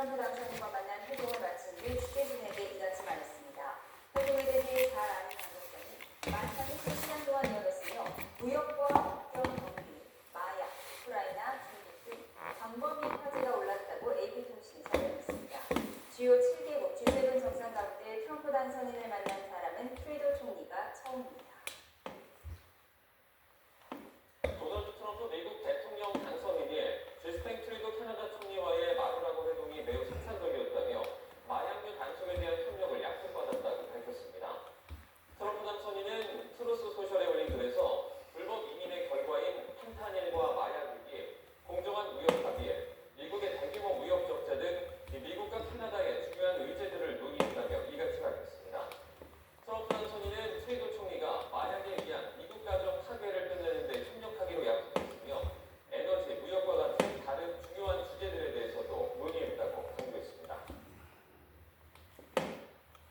트럼프 당선인과 만난 회동을 마친 뒤 취재진에게 이같이 말했습니다. 회동에 대해 잘 아는 당선자는 만찬이 3시간 동안 이어졌으며 무역과 국경 경비, 마약, 우크라이나, 중국 등 광범위 화제가 올랐다고 AP통신이 전했습니다. 주요 7개국 G7 정상 가운데 트럼프 당선인을 만난 사람은 트리도 총리가 처음입니다.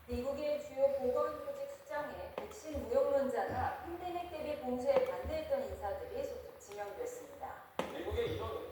미국의 주요 보건 조직 수장에 백신 무용론자나 팬데믹 대비 봉쇄에 반대했던 인사들이 소속 지명됐습니다. 미국의 이런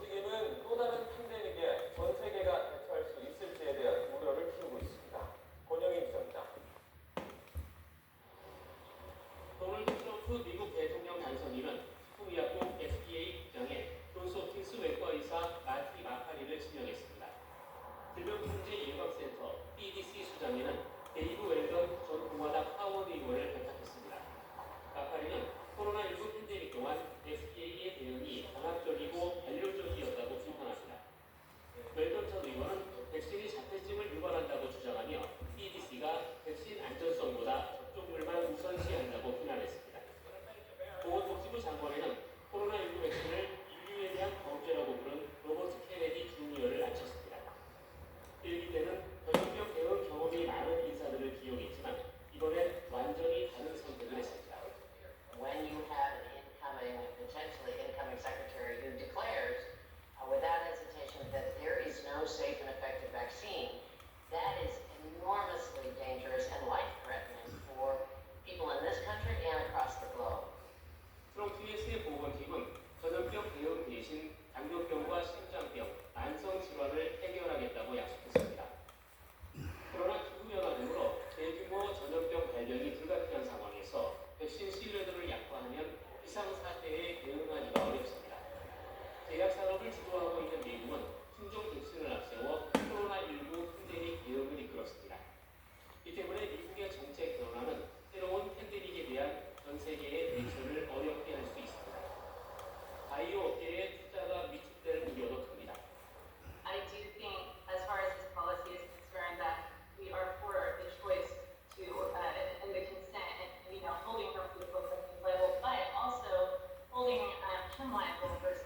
my little